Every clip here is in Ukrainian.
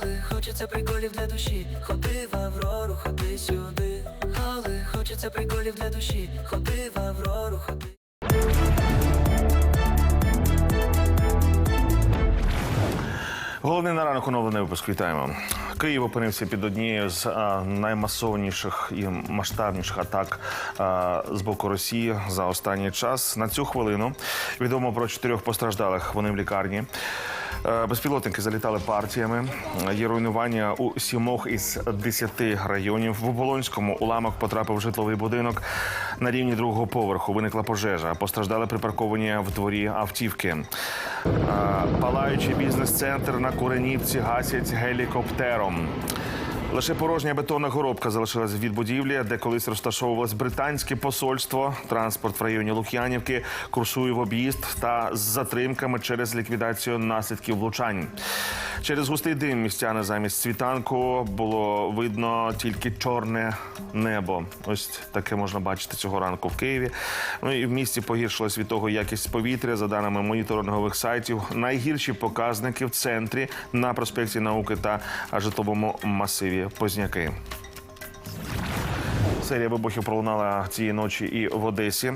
Хали, хочеться приколів для душі. Ходи в Аврору, ходи сюди. Хали, хочеться приколів для душі. Ходи в Аврору, ходи. Головний на ранок оновлений випуск. Вітаємо. Київ опинився під однією з наймасовніших і масштабніших атак з боку Росії за останній час. На цю хвилину відомо про чотирьох постраждалих. Вони в лікарні. Е, Безпілотники залітали партіями. Є руйнування у сімох із десяти районів. В Оболонському уламок потрапив житловий будинок. На рівні другого поверху виникла пожежа. Постраждали припарковані в дворі автівки. Е, Палаючий бізнес-центр на Куренівці гасять гелікоптером. Лише порожня бетонна горобка залишилась від будівлі, де колись розташовувалось британське посольство. Транспорт в районі Лук'янівки курсує в об'їзд та з затримками через ліквідацію наслідків влучань. Через густий дим містяни замість світанку було видно тільки чорне небо. Ось таке можна бачити цього ранку в Києві. Ну і в місті погіршилась від того якість повітря. За даними моніторингових сайтів, найгірші показники в центрі на проспекті науки та житловому масиві Позняки. Серія вибухів пролунала цієї ночі і в Одесі.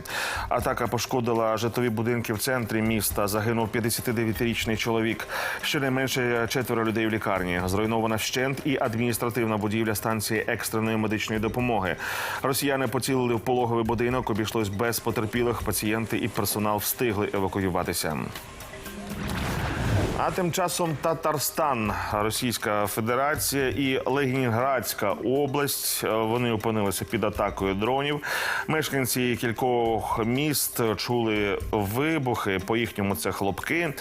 Атака пошкодила житлові будинки в центрі міста. Загинув 59-річний чоловік. Щонайменше четверо людей в лікарні. Зруйнована вщент і адміністративна будівля станції екстреної медичної допомоги. Росіяни поцілили в пологовий будинок. Обійшлось без потерпілих. Пацієнти і персонал встигли евакуюватися. А тим часом Татарстан, Російська Федерація і Ленінградська область е, вони опинилися під атакою дронів. Мешканці кількох міст чули вибухи. По їхньому це хлопки.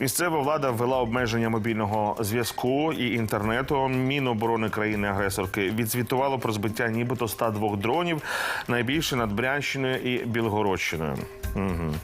Місцева влада ввела обмеження мобільного зв'язку і інтернету. Міноборони країни-агресорки відзвітувало про збиття нібито 102 дронів, найбільше над Брянщиною і Білгородщиною. Угу.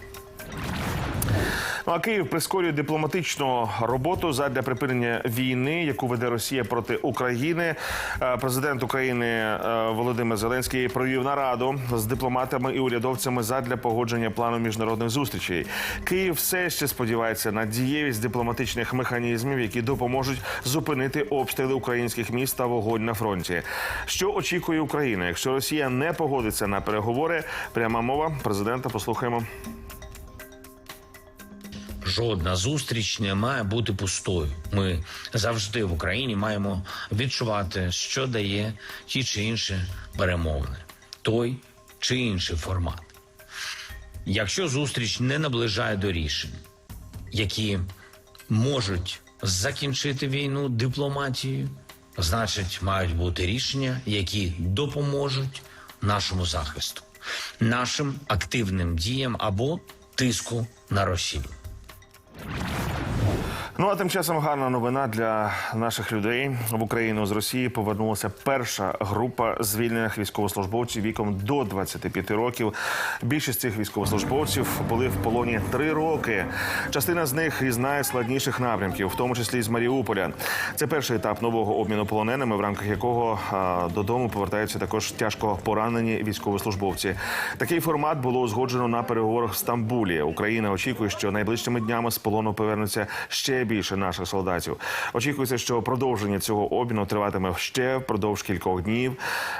Ну а Київ прискорює дипломатичну роботу задля припинення війни, яку веде Росія проти України. Е, Президент України е, Володимир Зеленський провів нараду з дипломатами і урядовцями задля погодження плану міжнародних зустрічей. Київ все ще сподівається на дієвість дипломатичних механізмів, які допоможуть зупинити обстріли українських міст та вогонь на фронті. Що очікує Україна, якщо Росія не погодиться на переговори? Пряма мова президента. Послухаємо. Жодна зустріч не має бути пустою. Ми завжди в Україні маємо відчувати, що дає ті чи інші перемовини, той чи інший формат. Якщо зустріч не наближає до рішень, які можуть закінчити війну дипломатією, значить, мають бути рішення, які допоможуть нашому захисту, нашим активним діям або тиску на Росію. you Ну а тим часом гарна новина для наших людей в Україну з Росії повернулася перша група звільнених військовослужбовців віком до 25 років. Більшість цих військовослужбовців були в полоні три роки. Частина з них із найскладніших напрямків, в тому числі з Маріуполя. Це перший етап нового обміну полоненими, в рамках якого додому повертаються також тяжко поранені військовослужбовці. Такий формат було узгоджено на переговорах в Стамбулі. Україна очікує, що найближчими днями з полону повернуться ще більше наших солдатів. Очікується, що продовження цього обміну триватиме ще впродовж кількох днів.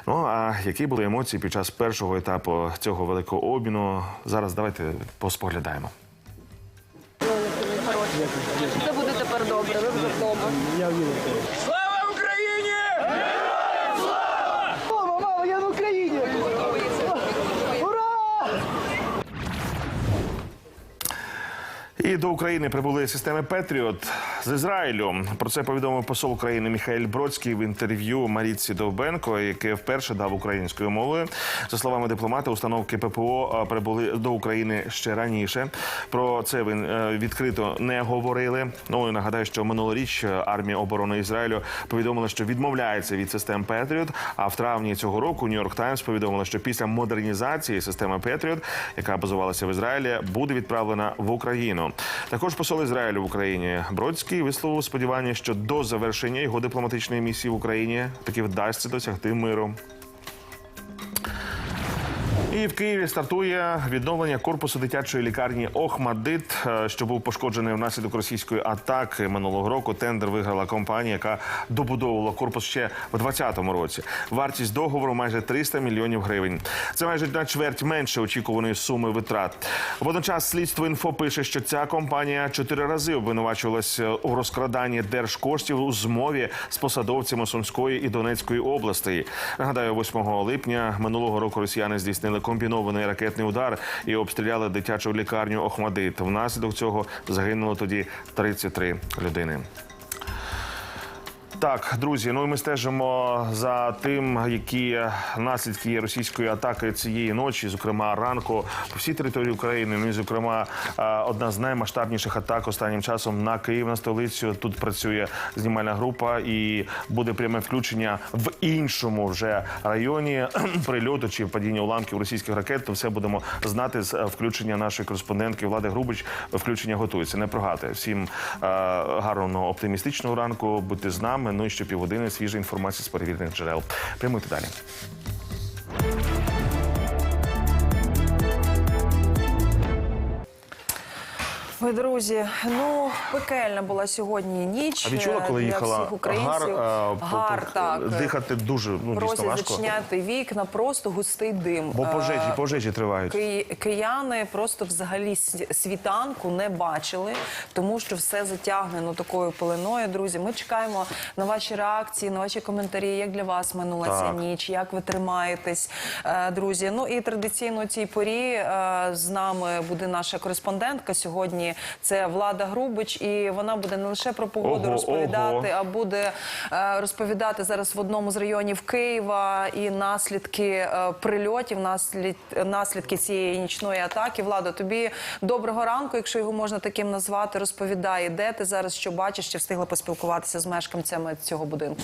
Ну а які були емоції під час першого етапу цього великого обміну? Зараз давайте поспоглядаємо. Все буде тепер добре, ви вже вдома. Мама, мама, я на Україні! Ура! І до України прибули системи Петріот з Ізраїлю. Про це повідомив посол України Міхаель Бродський в інтерв'ю Маріці Довбенко, яке вперше дав українською мовою. За словами дипломата, установки ППО прибули до України ще раніше. Про це він е, відкрито не говорили. Ну і нагадаю, що минулоріч е, армія оборони Ізраїлю повідомила, що відмовляється від систем Петріот. А в травні цього року Нью-Йорк Таймс повідомила, що після модернізації системи Петріот, яка базувалася в Ізраїлі, буде відправлена в Україну. Також посол Ізраїлю в Україні Бродський висловив сподівання, що до завершення його дипломатичної місії в Україні таки вдасться досягти миру. І в Києві стартує відновлення корпусу дитячої лікарні Охмадит, е, що був пошкоджений внаслідок російської атаки минулого року. Тендер виграла компанія, яка добудовувала корпус ще в 2020 році. Вартість договору майже 300 мільйонів гривень. Це майже на чверть менше очікуваної суми витрат. Водночас слідство інфо пише, що ця компанія чотири рази обвинувачувалася у розкраданні держкоштів у змові з посадовцями Сумської і Донецької областей. Нагадаю, 8 липня минулого року росіяни здійснили комбінований ракетний удар і обстріляли дитячу лікарню Охмадит. Внаслідок цього загинуло тоді 33 людини. Так, друзі, ну і ми стежимо за тим, які наслідки російської атаки цієї ночі, зокрема ранку по всій території України. Ну і зокрема, одна з наймасштабніших атак останнім часом на Київ на столицю. Тут працює знімальна група і буде пряме включення в іншому вже районі прильоту чи падіння уламків російських ракет. То все будемо знати з е, включення нашої кореспондентки Влади Грубич. Включення готується. Не прогати. Всім е, гарного оптимістичного ранку. Будьте з нами. Ну і ще півгодини свіжа інформація з перевірених джерел. Прямуйте далі. Ой, друзі, ну пекельна була сьогодні ніч. А відчула, е, коли для їхала всіх українців. гар, е, гар по- так. дихати дуже ну дійсно Просять важко. зачиняти вікна, просто густий дим. Бо Е, пожежі, пожежі тривають. Ки- Кияни просто взагалі с- світанку не бачили, тому що все затягнено такою пеленою. Друзі, ми чекаємо на ваші реакції, на ваші коментарі. Як для вас минула ця Так. ніч? Як ви тримаєтесь, е, друзі? Ну і традиційно у цій порі е, з нами буде наша кореспондентка сьогодні. Це Влада Грубич, і вона буде не лише про погоду Ого, розповідати, ого. а буде е, розповідати зараз в одному з районів Києва і наслідки е, прильотів, наслід, наслідки цієї нічної атаки. Влада, тобі доброго ранку, якщо його можна таким назвати. Розповідай, де ти зараз що бачиш, чи встигла поспілкуватися з мешканцями цього будинку.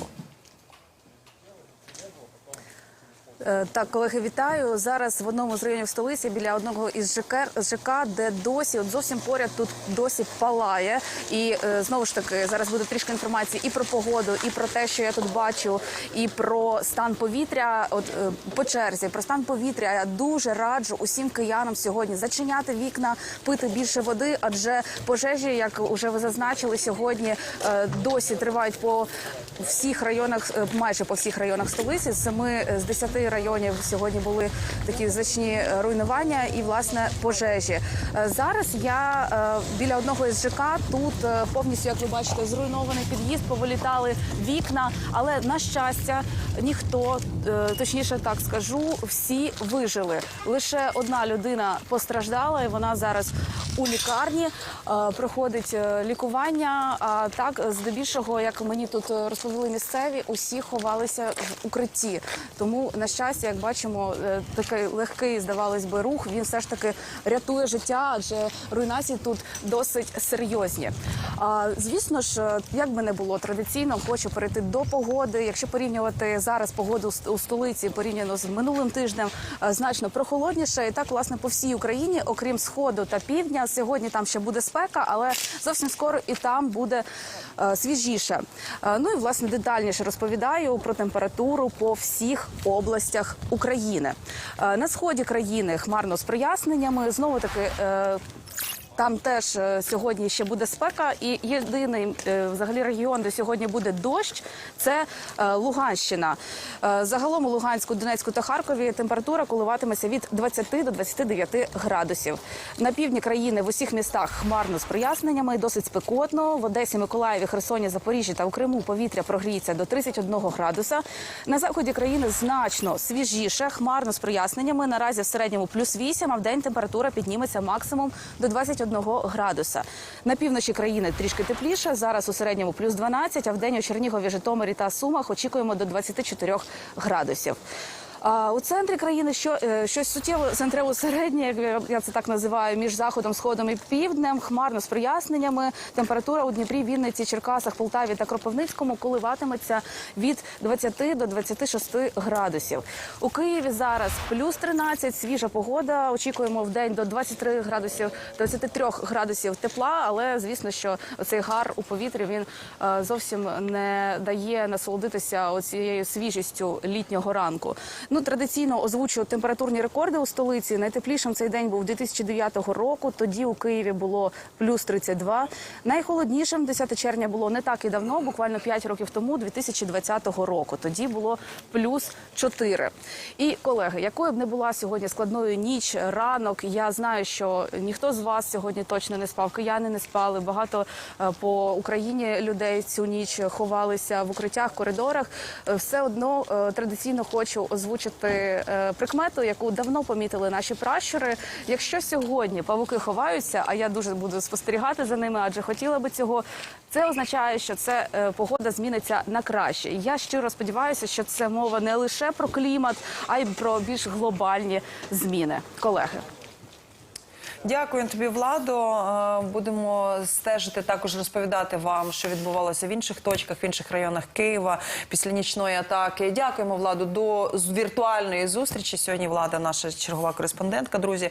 Е, Так, колеги, вітаю. Зараз в одному з районів столиці біля одного із ЖК, де досі, от зовсім поряд тут досі палає. І е, знову ж таки зараз буде трішки інформації і про погоду, і про те, що я тут бачу, і про стан повітря. От е, по черзі про стан повітря я дуже раджу усім киянам сьогодні зачиняти вікна, пити більше води, адже пожежі, як вже ви зазначили, сьогодні е, досі тривають по всіх районах, е, майже по всіх районах столиці. Семи е, з районів сьогодні були такі значні е, руйнування і власне пожежі. Е, Зараз я е, біля одного із ЖК. Тут повністю, як ви бачите, зруйнований під'їзд, повилітали вікна. Але на щастя, ніхто точніше так скажу, всі вижили. Лише одна людина постраждала, і вона зараз у лікарні е, проходить е, лікування. А так, здебільшого, як мені тут е, розповіли місцеві, усі ховалися в укритті. Тому, на щастя, як бачимо, такий легкий, здавалось би, рух. Він все ж таки рятує життя, адже руйнації тут досить серйозні. А, звісно ж, як би не було традиційно, хочу перейти до погоди. Якщо порівнювати зараз погоду у столиці порівняно з минулим тижнем, значно прохолодніше. І так, власне, по всій Україні, окрім сходу та півдня, сьогодні там ще буде спека, але зовсім скоро і там буде е, свіжіше. Е, ну і власне детальніше розповідаю про температуру по всіх областях України. Е, на сході країни хмарно з проясненнями. Знову таки. Там теж е, сьогодні ще буде спека, і єдиний е, взагалі регіон, де сьогодні буде дощ, це е, Луганщина. Загалом у Луганську, Донецьку та Харкові температура коливатиметься від 20 до 29 градусів. На півдні країни в усіх містах хмарно з проясненнями, досить спекотно. В Одесі, Миколаєві, Херсоні, Запоріжжі та у Криму повітря прогріється до 31 градуса. На заході країни значно свіжіше, хмарно з проясненнями. Наразі в середньому плюс 8, а в день температура підніметься максимум до 21 градуса. На півночі країни трішки тепліше. Зараз у середньому плюс 12, а в день у Чернігові, Житомирі та Сумах очікуємо до 24 градусів. У центрі країни що е, щось суттєво центрево середнє, як я- я це так називаю, між заходом, сходом і півднем, хмарно з проясненнями. Температура у Дніпрі, Вінниці, Черкасах, Полтаві та Кропивницькому коливатиметься від 20 до 26 градусів. У Києві зараз плюс 13, свіжа погода. Очікуємо в день до 23 градусів, 23 градусів тепла. Але звісно, що цей гар у повітрі він е, зовсім не дає насолодитися оцією свіжістю літнього ранку. Ну традиційно озвучу температурні рекорди у столиці. Найтеплішим цей день був 2009 року. Тоді у Києві було плюс 32. Найхолоднішим 10 червня було не так і давно, буквально 5 років тому, 2020 року. Тоді було плюс 4. І колеги, якою б не була сьогодні складною ніч, ранок, я знаю, що ніхто з вас сьогодні точно не спав. Кияни не спали. Багато е, по Україні людей цю ніч ховалися в укриттях, коридорах. Е, Все одно е, традиційно хочу озвучити е, прикмету, яку давно помітили наші пращури. Якщо сьогодні павуки ховаються, а я дуже буду спостерігати за ними, адже хотіла би цього. Це означає, що це е, погода зміниться на краще. Я щиро сподіваюся, що це мова не лише про клімат, а й про більш глобальні зміни. Колеги. Дякую тобі, Владо. Е, Будемо стежити також розповідати вам, що відбувалося в інших точках, в інших районах Києва після нічної атаки. Дякуємо, Владу, до віртуальної зустрічі. Сьогодні влада, наша чергова кореспондентка. Друзі.